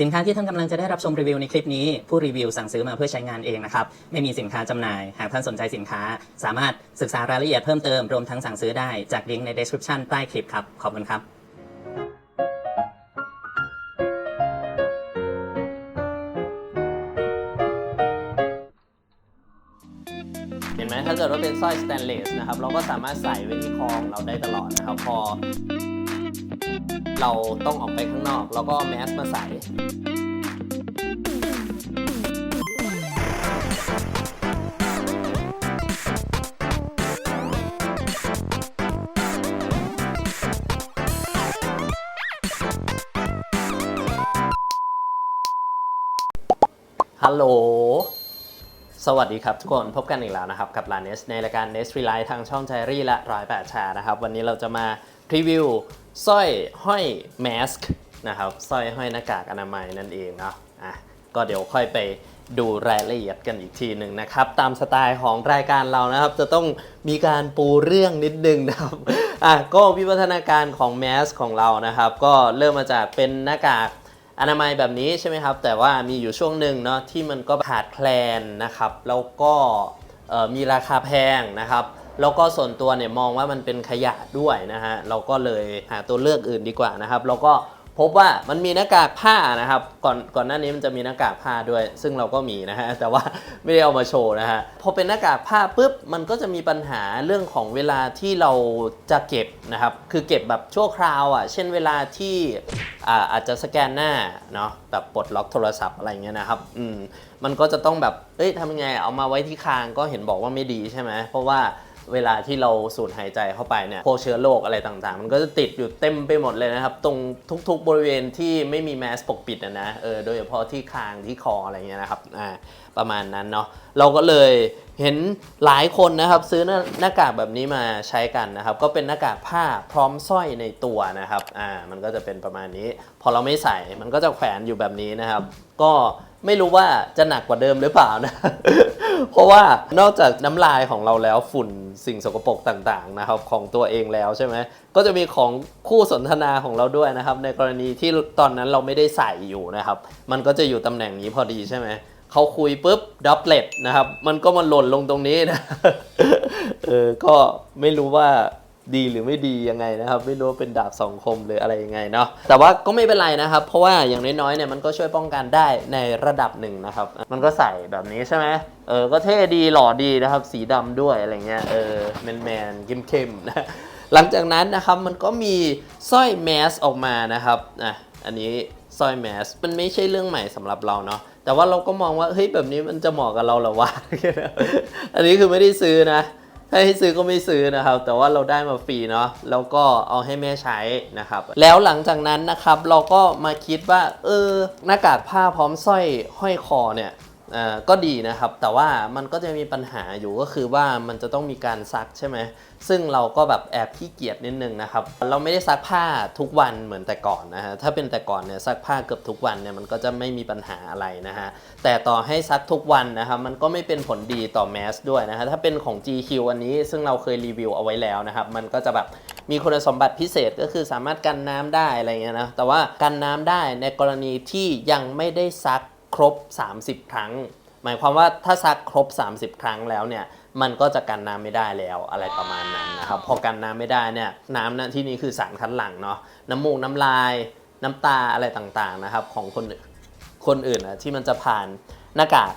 สินค้าที่ท่านกำลังจะได้รับชมรีวิวในคลิปนี้ ผู้รีวิวสั่งซื้อมาเพื่อใช้งานเองนะครับ ไม่มีสินค้าจำหน่าย หากท่านสนใจสินค้า สามารถศึกษารายละเอียดเพิ่มเติม รวมทั้งสั่งซื้อได้จากลิงก์ใน description ใต้คลิปครับ ขอบคุณครับเห็นไหมถ้าเกิดว่าเป็นสร้อยสแตนเลสนะครับ เราก็สามารถใส่ไว้ที่คอของเราได้ตลอดนะครับ พอ เราต้องออกไปข้างนอก เราก็แมสมาใส่ ฮัลโหล สวัสดีครับทุกคนพบกันอีกแล้วนะครับ กับลาเนสในรายการ n e s r e l i ทางช่อง j จรี่และร้อยแปดชานะครับ วันนี้เราจะมาพรีวิวสร้อยห้อยแมสก์นะครับสร้อยห้อยหน้ากากอนามัยนั่นเองเนาะอะก็เดี๋ยวค่อยไปดูรายละเอียดกันอีกทีหนึ่งนะครับ ตามสไตล์ของรายการเรานะครับ จะต้องมีการปูเรื่องนิดนึงนะครับอะก็วิวัฒนาการของแมสของเรานะครับ ก็เริ่มมาจากเป็นหน้ากาก อนามัยแบบนี้ใช่ไหมครับ แต่ว่ามีอยู่ช่วงหนึ่งเนาะที่มันก็ขาดแคลนนะครับ แล้วก็มีราคาแพงนะครับ แล้วก็ส่วนตัวเนี่ยมองว่ามันเป็นขยะด้วยนะฮะเราก็เลยหาตัวเลือกอื่นดีกว่านะครับ แล้วก็ พบว่ามันมีหน้ากากผ้านะครับ ก่อนก่อนหน้านี้มันจะมีหน้ากากผ้าด้วย ซึ่งเราก็มีนะฮะแต่ว่าไม่ได้เอามาโชว์นะฮะพอเป็นหน้ากากผ้าปุ๊บมันก็จะมีปัญหาเรื่องของเวลาที่เราจะเก็บนะครับ คือเก็บแบบชั่วคราวอะเช่นเวลาที่อ่าอาจจะสแกนหน้าเนาะแบบปลดล็อกโทรศัพท์อะไรเงี้ยนะครับอืมมันก็จะต้องแบบเอ้ยทำยังไงเอามาไว้ที่คางก็เห็นบอกว่าไม่ดีใช่ไหมเพราะว่า เวลาที่เราสูดหายใจเข้าไปเนี่ยพวกเชื้อโรคอะไรต่างๆ มันก็จะติดอยู่เต็มไปหมดเลยนะครับ ตรงทุกๆ บริเวณที่ไม่มีแมสปกปิดอะนะเออโดยเฉพาะที่คางที่คออะไรเงี้ยนะครับอ่าประมาณนั้นเนาะเราก็เลยเห็นหลายคนนะครับซื้อหน้าหน้ากากแบบนี้มาใช้กันนะครับ ก็เป็นหน้ากากผ้าพร้อมสร้อยในตัวนะครับอ่ามันก็จะเป็นประมาณนี้ พอเราไม่ใส่มันก็จะแขวนอยู่แบบนี้นะครับ ก็ ไม่รู้ว่าจะหนักกว่าเดิมหรือเปล่านะ เพราะว่านอกจากน้ำลายของเราแล้วฝุ่นสิ่งสกปรกต่างๆนะครับของตัวเองแล้วใช่ไหมก็จะมีของคู่สนทนาของเราด้วยนะครับ ในกรณีที่ตอนนั้นเราไม่ได้ใส่อยู่นะครับ มันก็จะอยู่ตำแหน่งนี้พอดีใช่ไหมเขาคุยปุ๊บดับเบิลนะครับ มันก็มาหล่นลงตรงนี้นะเออก็ไม่รู้ว่า ดีหรือไม่ดียังไงนะครับ ไม่รู้ว่าเป็นดาบสองคมหรืออะไรยังไงเนาะแต่ว่าก็ไม่เป็นไรนะครับ เพราะว่าอย่างน้อยๆเนี่ยมันก็ช่วยป้องกันได้ในระดับหนึ่งนะครับ มันก็ใส่แบบนี้ใช่ไหมเออก็เท่ดีหล่อดีนะครับ สีดำด้วยอะไรเงี้ยเออแมนแมนเข้มๆนะหลังจากนั้นนะครับมันก็มีสร้อยแมสออกมานะครับอะอันนี้สร้อยแมสมันไม่ใช่เรื่องใหม่สำหรับเราเนาะแต่ว่าเราก็มองว่าเฮ้ยแบบนี้มันจะเหมาะกับเราหรอวะอันนี้คือไม่ได้ซื้อนะ ถ้าให้ซื้อก็ไม่ซื้อนะครับ แต่ว่าเราได้มาฟรีเนาะแล้วก็เอาให้แม่ใช้นะครับ แล้วหลังจากนั้นนะครับเราก็มาคิดว่า เออหน้ากากผ้าพร้อมสร้อยห้อยคอเนี่ย ก็ดีนะครับ แต่ว่ามันก็จะมีปัญหาอยู่ก็คือว่ามันจะต้องมีการซักใช่ไหมซึ่งเราก็แบบแอบขี้เกียจนิดนึงนะครับ เราไม่ได้ซักผ้าทุกวันเหมือนแต่ก่อนนะฮะถ้าเป็นแต่ก่อนเนี่ยซักผ้าเกือบทุกวันเนี่ยมันก็จะไม่มีปัญหาอะไรนะฮะแต่ต่อให้ซักทุกวันนะครับมันก็ไม่เป็นผลดีต่อแมสด้วยนะฮะถ้าเป็นของ GQ อันนี้ซึ่งเราเคยรีวิวเอาไว้แล้วนะครับมันก็จะแบบมีคุณสมบัติพิเศษก็คือสามารถกันน้ำได้อะไรเงี้ยนะแต่ว่ากันน้ำได้ในกรณีที่ยังไม่ได้ซัก ครบ 30 ครั้ง หมายความว่าถ้าซักครบ 30 ครั้งแล้วเนี่ยมันก็จะกันน้ำไม่ได้แล้วอะไรประมาณนั้นนะครับพอกันน้ำไม่ได้เนี่ยน้ำนะที่นี่คือสารคัดหลั่งเนาะน้ำมูกน้ำลายน้ำตาอะไรต่างๆนะครับของคนคนอื่นนะที่มันจะผ่านหน้ากาก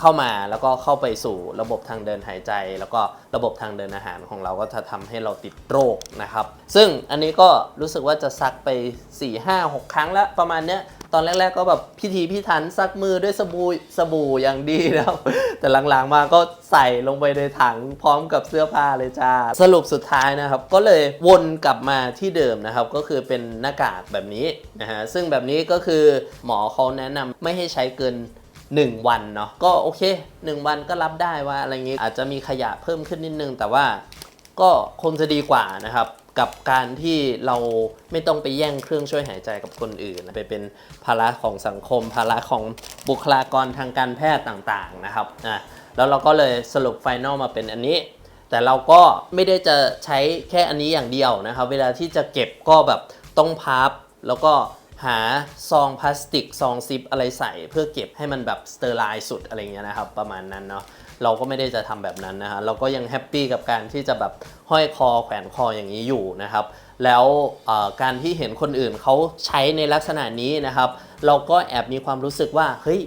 เข้ามาแล้วก็เข้าไปสู่ระบบทางเดินหายใจ แล้วก็ระบบทางเดินอาหารของเราก็จะทำให้เราติดโรคนะครับ ซึ่งอันนี้ก็รู้สึกว่าจะซักไป 4 5 6 ครั้งแล้วประมาณเนี้ย ตอนแรกๆก็แบบพิธีพิถันซักมือด้วยสบู่สบู่อย่างดีนะครับ แต่หลังๆมาก็ใส่ลงไปในถังพร้อมกับเสื้อผ้าเลยจ้า สรุปสุดท้ายนะครับ ก็เลยวนกลับมาที่เดิมนะครับ ก็คือเป็นหน้ากากแบบนี้นะฮะซึ่งแบบนี้ก็คือหมอเขาแนะนำไม่ให้ใช้เกิน1 วันเนาะก็โอเค 1 วันก็รับได้ว่าอะไรเงี้อาจจะมีขยะเพิ่มขึ้นนิดนึง แต่ว่าก็คงจะดีกว่านะครับ กับการที่เราไม่ต้องไปแย่งเครื่องช่วยหายใจกับคนอื่น ไปเป็นภาระของสังคม ภาระของบุคลากรทางการแพทย์ต่างๆนะครับอะแล้วเราก็เลยสรุปไฟนอลมาเป็นอันนี้ แต่เราก็ไม่ได้จะใช้แค่อันนี้อย่างเดียวนะครับ เวลาที่จะเก็บก็แบบต้องพับ แล้วก็หาซองพลาสติกซองซิปอะไรใส่ เพื่อเก็บให้มันแบบสเตอร์ไลน์สุดอะไรเงี้ยนะครับ ประมาณนั้นเนาะ เราก็ไม่ได้จะทำแบบนั้นนะฮะเราก็ยังแฮปปี้กับการที่จะแบบห้อยคอแขวนคออย่างนี้อยู่นะครับ แล้วการที่เห็นคนอื่นเขาใช้ในลักษณะนี้นะครับ เราก็แอบมีความรู้สึกว่าเฮ้ย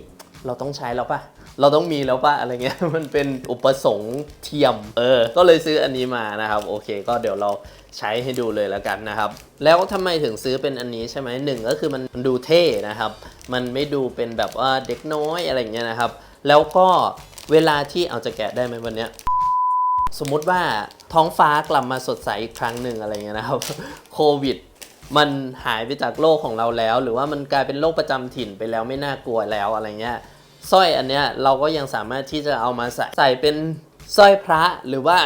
เราต้องใช้แล้วปะเราต้องมีแล้วปะอะไรเงี้ย มันเป็นอุปสงค์เทียม เออ ก็เลยซื้ออันนี้มานะครับ โอเค ก็เดี๋ยวเราใช้ให้ดูเลยแล้วกันนะครับ แล้วทำไมถึงซื้อเป็นอันนี้ใช่ไหมหนึ่งก็คือมันดูเท่นะครับ มันไม่ดูเป็นแบบว่าเด็กน้อยอะไรเงี้ยนะครับ แล้วก็ เวลาที่เอาจะแกะได้ไหมวันเนี้ยสมมุติว่าท้องฟ้ากลับมาสดใสอีกครั้งหนึ่งอะไรเงี้ยนะครับโควิดมันหายไปจากโลกของเราแล้ว หรือว่ามันกลายเป็นโรคประจำถิ่นไปแล้วไม่น่ากลัวแล้วอะไรเงี้ยสร้อยอันเนี้ยเราก็ยังสามารถที่จะเอามาใส่ใส่เป็นสร้อยพระหรือว่า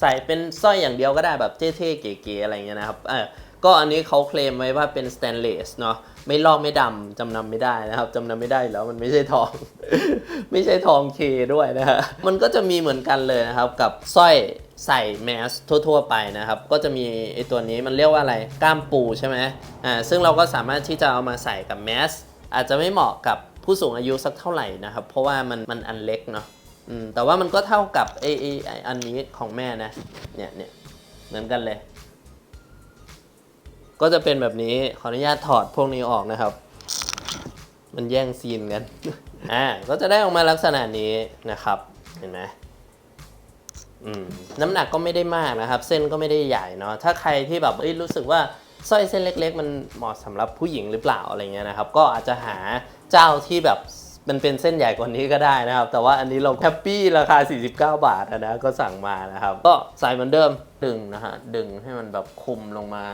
ใส่เป็นสร้อยอย่างเดียวก็ได้แบบเท่ๆเก๋ๆอะไรเงี้ยนะครับเออ ก็อันนี้เขาเคลมไว้ว่าเป็นสแตนเลสเนาะไม่ลอกไม่ดำจำนำไม่ได้นะครับจำนำไม่ได้แล้วมันไม่ใช่ทอง ไม่ใช่ทองเคด้วยนะฮะมันก็จะมีเหมือนกันเลยนะครับกับสร้อยใส่แมสทั่ว ๆ ไปนะครับ ก็จะมีไอตัวนี้มันเรียกว่าอะไรก้ามปูใช่ไหมอ่าซึ่งเราก็สามารถที่จะเอามาใส่กับแมสอาจจะไม่เหมาะกับผู้สูงอายุสักเท่าไหร่นะครับ เพราะว่ามันมันอันเล็กเนาะอืมแต่ว่ามันก็เท่ากับไอไออันนี้ของแม่นะเนี่ยเนี่ยเหมือนกันเลย ก็จะเป็นแบบนี้ ขออนุญาตถอดพวกนี้ออกนะครับ มันแย่งซีนกัน อ่า ก็จะได้ออกมาลักษณะนี้นะครับ เห็นไหมอืมน้ำหนักก็ไม่ได้มากนะครับ เส้นก็ไม่ได้ใหญ่เนาะ ถ้าใครที่แบบรู้สึกว่าสร้อยเส้นเล็ก ๆ มันเหมาะสำหรับผู้หญิงหรือเปล่าอะไรเงี้ยนะครับ ก็อาจจะหาเจ้าที่แบบมันเป็นเส้นใหญ่กว่านี้ก็ได้นะครับ แต่ว่าอันนี้เราแฮปปี้ราคา 49 บาทอะนะก็สั่งมานะครับ ก็ใส่เหมือนเดิมดึงนะฮะดึงให้มันแบบคุมลงมา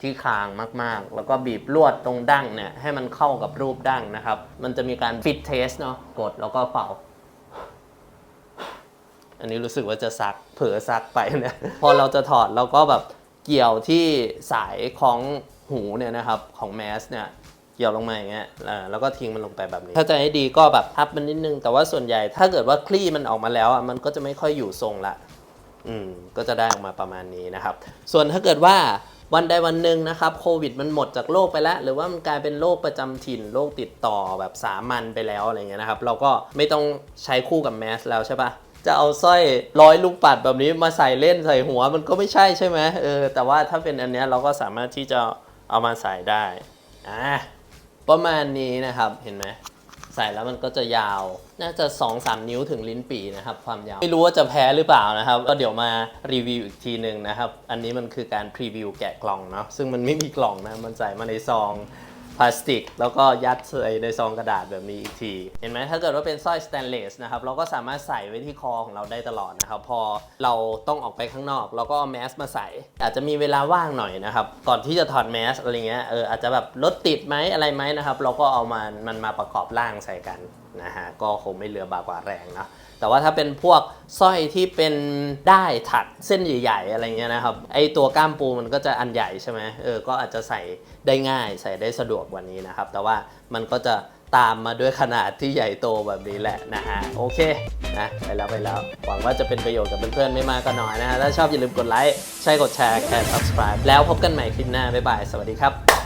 ที่คางมากๆ แล้วก็บีบลวดตรงดั้งเนี่ยให้มันเข้ากับรูปดั้งนะครับ มันจะมีการฟิตเทสเนาะกดแล้วก็เป่า อันนี้รู้สึกว่าจะซักเผลอซักไปเนี่ยพอเราจะถอดเราก็แบบเกี่ยวที่สายของหูเนี่ยนะครับของแมสเนี่ยเกี่ยวลงมาอย่างเงี้ยแล้วก็ทิ้งมันลงไปแบบนี้ ถ้าจะให้ดีก็แบบพับมันนิดนึง แต่ว่าส่วนใหญ่ถ้าเกิดว่าคลี่มันออกมาแล้วอะมันก็จะไม่ค่อยอยู่ทรงละ อืม ก็จะได้ออกมาประมาณนี้นะครับ ส่วนถ้าเกิดว่า วันใดวันหนึ่งนะครับโควิดมันหมดจากโลกไปแล้ว หรือว่ามันกลายเป็นโรคประจำถิ่นโรคติดต่อแบบสามัญไปแล้วอะไรเงี้ยนะครับ เราก็ไม่ต้องใช้คู่กับแมสแล้วใช่ปะจะเอาสร้อยร้อยลูกปัดแบบนี้มาใส่เล่นใส่หัวมันก็ไม่ใช่ใช่ไหมเออแต่ว่าถ้าเป็นอันเนี้ยเราก็สามารถที่จะเอามาใส่ได้อ่าประมาณนี้นะครับเห็นไหม ใส่แล้วมันก็จะยาว น่าจะ 2-3 นิ้วถึงลิ้นปีนะครับ ความยาว ไม่รู้ว่าจะแพ้หรือเปล่านะครับ ก็เดี๋ยวมารีวิวอีกทีหนึ่งนะครับ อันนี้มันคือการพรีวิวแกะกล่องเนาะซึ่งมันไม่มีกล่องนะมันใส่มาในซอง พลาสติก แล้วก็ยัดใส่ในซองกระดาษแบบนี้อีกที เห็นไหมถ้าเกิดว่าเป็นสร้อยสแตนเลสนะครับเราก็สามารถใส่ไว้ที่คอของเราได้ตลอดนะครับ พอเราต้องออกไปข้างนอก เราก็เอาแมสมาใส่ อาจจะมีเวลาว่างหน่อยนะครับ ก่อนที่จะถอดแมสอะไรเงี้ยเอออาจจะแบบรถติดไหมอะไรไหมนะครับ เราก็เอามันมันมาประกอบร่างใส่กันนะฮะก็คงไม่เหลือบากกว่าแรงนะแต่ว่าถ้าเป็นพวกสร้อยที่เป็นได้ถักเส้นใหญ่ๆอะไรเงี้ยนะครับไอตัวก้ามปูมันก็จะอันใหญ่ใช่ไหมเออก็อาจจะใส่ได้ง่ายใส่ได้สะดวกกว่านี้นะครับ แต่ว่ามันก็จะตามมาด้วยขนาดที่ใหญ่โตแบบนี้แหละนะฮะโอเคนะไปแล้วไปแล้วหวังว่าจะเป็นประโยชน์กับเพื่อนๆไม่มากก็น้อยนะฮะถ้าชอบอย่าลืมกดไลค์ใช่กดแชร์แค่ subscribe แล้วพบกันใหม่คลิปหน้าบ๊ายบายสวัสดีครับ